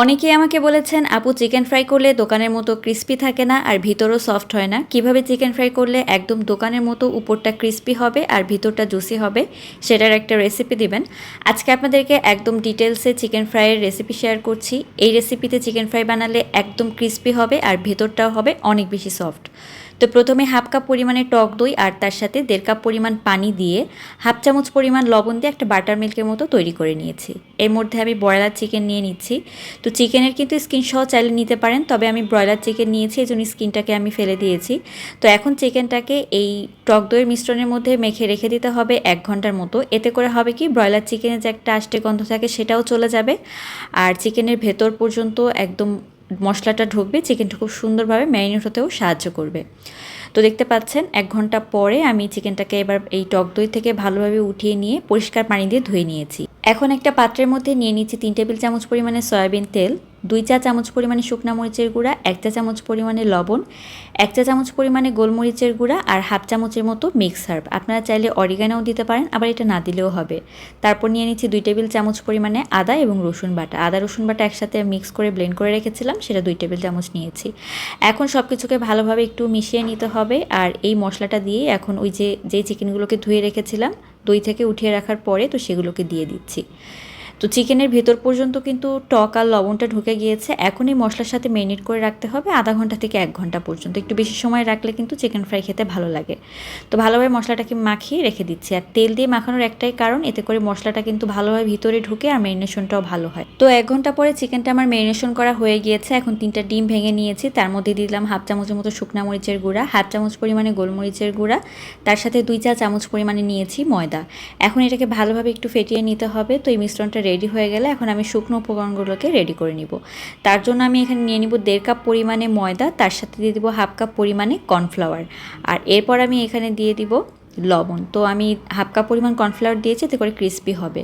অনেকেই আমাকে বলেছেন, আপু, চিকেন ফ্রাই করলে দোকানের মতো ক্রিস্পি থাকে না আর ভিতরও সফট হয় না। কীভাবে চিকেন ফ্রাই করলে একদম দোকানের মতো উপরটা ক্রিস্পি হবে আর ভিতরটা জুসি হবে? সেটার একটা রেসিপি দিবেন। আজকে আপনাদেরকে একদম ডিটেলসে চিকেন ফ্রাইয়ের রেসিপি শেয়ার করছি। এই রেসিপিতে চিকেন ফ্রাই বানালে একদম ক্রিস্পি হবে আর ভেতরটাও হবে অনেক বেশি সফট। তো প্রথমে হাফ কাপ পরিমাণে টক দই আর তার সাথে দেড় কাপ পরিমাণ পানি দিয়ে হাফ চামচ পরিমাণ লবণ দিয়ে একটা বাটার মিল্কের মতো তৈরি করে নিয়েছি। এর মধ্যে আমি ব্রয়লার চিকেন নিয়ে নিচ্ছি। তো চিকেনের কিন্তু স্কিন সহ চাইলে নিতে পারেন, তবে আমি ব্রয়লার চিকেন নিয়েছি, এই জন্য স্কিনটাকে আমি ফেলে দিয়েছি। তো এখন চিকেনটাকে এই টক দইয়ের মিশ্রণের মধ্যে মেখে রেখে দিতে হবে এক ঘণ্টার মতো। এতে করে হবে কি, ব্রয়লার চিকেনের যে একটা আষ্টে গন্ধ থাকে সেটাও চলে যাবে। আর চিকেনের ভেতর পর্যন্ত একদম মশলাটা ঢুকবে চিকেনটা খুব সুন্দরভাবে ম্যারিনেট হতেও সাহায্য করবে। তো দেখতে পাচ্ছেন, এক ঘণ্টা পরে আমি চিকেনটাকে এবার এই টক দই থেকে ভালোভাবে উঠিয়ে নিয়ে পরিষ্কার পানি দিয়ে ধুয়ে নিয়েছি। এখন একটা পাত্রের মধ্যে নিয়ে নিচ্ছি তিন টেবিল চামচ পরিমাণে সয়াবিন তেল। দুই চা চামচ পরিমাণে শুকনা মরিচের গুঁড়া, এক চা চামচ পরিমাণে লবণ, এক চা চামচ পরিমাণে গোলমরিচের গুঁড়া আর হাফ চামচের মতো মিক্স হার্ব আপনারা চাইলে অরিগানাও দিতে পারেন, আবার এটা না দিলেও হবে। তারপর নিয়ে নিচ্ছি দুই টেবিল চামচ পরিমাণে আদা এবং রসুন বাটা। আদা, রসুন বাটা একসাথে মিক্স করে ব্লেন্ড করে রেখেছিলাম, সেটা দুই টেবিল চামচ নিয়েছি। এখন সব কিছুকে ভালোভাবে একটু মিশিয়ে নিতে হবে আর এই মশলাটা দিয়ে এখন ওই যে যেই চিকেনগুলোকে ধুয়ে রেখেছিলাম, দই থেকে উঠিয়ে রাখার পরে তো সেগুলোকে দিয়ে দিচ্ছি। তো চিকেনের ভেতর পর্যন্ত কিন্তু টক আর লবণটা ঢুকে গিয়েছে। এখনই মশলার সাথে মেরিনেট করে রাখতে হবে। আধা ঘণ্টা থেকে এক ঘণ্টা পর্যন্ত। একটু বেশি সময় রাখলে কিন্তু চিকেন ফ্রাই খেতে ভালো লাগে। তো ভালোভাবে মশলাটাকে মাখিয়ে রেখে দিচ্ছি। আর তেল দিয়ে মাখানোর একটাই কারণ, এতে করে মশলাটা কিন্তু ভালোভাবে ভিতরে ঢুকে আর মেরিনেশনটাও ভালো হয়। তো এক ঘণ্টা পরে চিকেনটা আমার মেরিনেশন করা হয়ে গিয়েছে। এখন তিনটা ডিম ভেঙে নিয়েছি। তার মধ্যে দিলাম হাফ চামচের মতো শুকনা মরিচের গুঁড়া, হাফ চামচ পরিমাণে গোলমরিচের গুঁড়া। তার সাথে দুই চা চামচ পরিমাণে নিয়েছি ময়দা। এখন এটাকে ভালোভাবে একটু ফেটিয়ে নিতে হবে। তো এই মিশ্রণটা রেডি হয়ে গেলে এখন আমি শুকনো উপকরণগুলোকে রেডি করে নিব। তার জন্য আমি এখানে নিয়ে নিব দেড় কাপ পরিমাণে ময়দা, তার সাথে দিয়ে দিব হাফ কাপ পরিমাণে কর্নফ্লাওয়ার আর এরপর আমি এখানে দিয়ে দিব লবণ। তো আমি হাফ কাপ পরিমাণ কর্নফ্লাওয়ার দিয়েছি, এতে করে ক্রিস্পি হবে।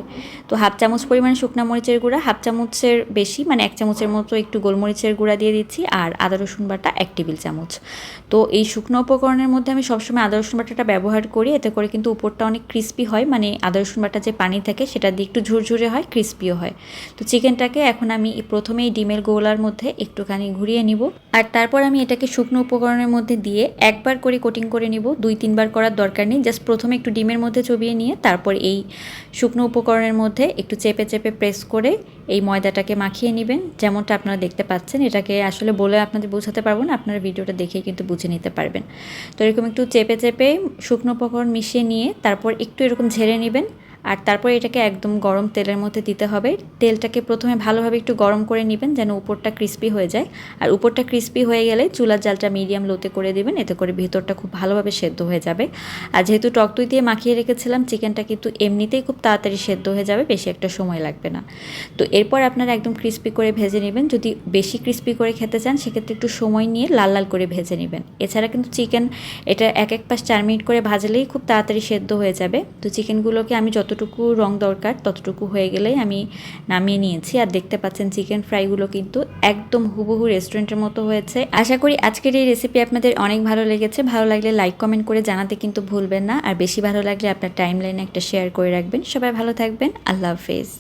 তো হাফ চামচ পরিমাণ শুকনো মরিচের গুঁড়া, হাফ চামচের বেশি মানে এক চামচের মতো একটু গোলমরিচের গুঁড়া দিয়ে দিচ্ছি, আর আদা রসুন বাটা এক টেবিল চামচ। তো এই শুকনো উপকরণের মধ্যে আমি সবসময় আদা রসুন বাটাটা ব্যবহার করি, এতে করে কিন্তু উপরটা অনেক ক্রিস্পি হয় মানে আদা রসুন বাটা যে পানি থাকে, সেটা দিয়ে একটু ঝুরঝুরে হয় ক্রিস্পিও হয়। তো চিকেনটাকে এখন আমি প্রথমেই ডিমের গোলার মধ্যে একটুখানি ঘুরিয়ে নিব, আর তারপর আমি এটাকে শুকনো উপকরণের মধ্যে দিয়ে একবার করে কোটিং করে নিব, দুই তিনবার করার দরকার নেই জাস্ট প্রথমে একটু ডিমের মধ্যে চবিয়ে নিয়ে তারপর এই শুকনো উপকরণের মধ্যে একটু চেপে চেপে প্রেস করে এই ময়দাটাকে মাখিয়ে নেবেন। যেমনটা আপনারা দেখতে পাচ্ছেন, এটাকে আসলে বলে আপনাদের বোঝাতে পারব না, আপনারা ভিডিওটা দেখেই কিন্তু বুঝে নিতে পারবেন। তো এরকম একটু চেপে চেপে শুকনো উপকরণ মিশিয়ে নিয়ে তারপর একটু এরকম ঝেড়ে নেবেন। আর তারপরে এটাকে একদম গরম তেলের মধ্যে দিতে হবে। তেলটাকে প্রথমে ভালোভাবে একটু গরম করে নেবেন যেন উপরটা ক্রিস্পি হয়ে যায়। আর উপরটা ক্রিস্পি হয়ে গেলে চুলার জালটা মিডিয়াম লোতে করে দেবেন, এতে করে ভেতরটা খুব ভালোভাবে সেদ্ধ হয়ে যাবে। আর যেহেতু টক দই দিয়ে মাখিয়ে রেখেছিলাম চিকেনটা কিন্তু এমনিতেই খুব তাড়াতাড়ি সেদ্ধ হয়ে যাবে, বেশি একটা সময় লাগবে না। তো এরপর আপনারা একদম ক্রিস্পি করে ভেজে নেবেন। যদি বেশি ক্রিস্পি করে খেতে চান, সেক্ষেত্রে একটু সময় নিয়ে লাল লাল করে ভেজে নেবেন। এছাড়া কিন্তু চিকেন এটা এক এক পাশ চার মিনিট করে ভাজলেই খুব তাড়াতাড়ি সেদ্ধ হয়ে যাবে। তো চিকেনগুলোকে আমি যত যতটুকু রং দরকার ততটুকু হয়ে গেলেই আমি নামিয়ে নিয়েছি। আর দেখতে পাচ্ছেন চিকেন ফ্রাইগুলো কিন্তু একদম হুবহু রেস্টুরেন্টের মতো হয়েছে। আশা করি আজকের এই রেসিপি আপনাদের অনেক ভালো লেগেছে। ভালো লাগলে লাইক, কমেন্ট করে জানাতে কিন্তু ভুলবেন না। আর বেশি ভালো লাগলে আপনার টাইম একটা শেয়ার করে রাখবেন। সবাই ভালো থাকবেন। আল্লাহ হাফেজ।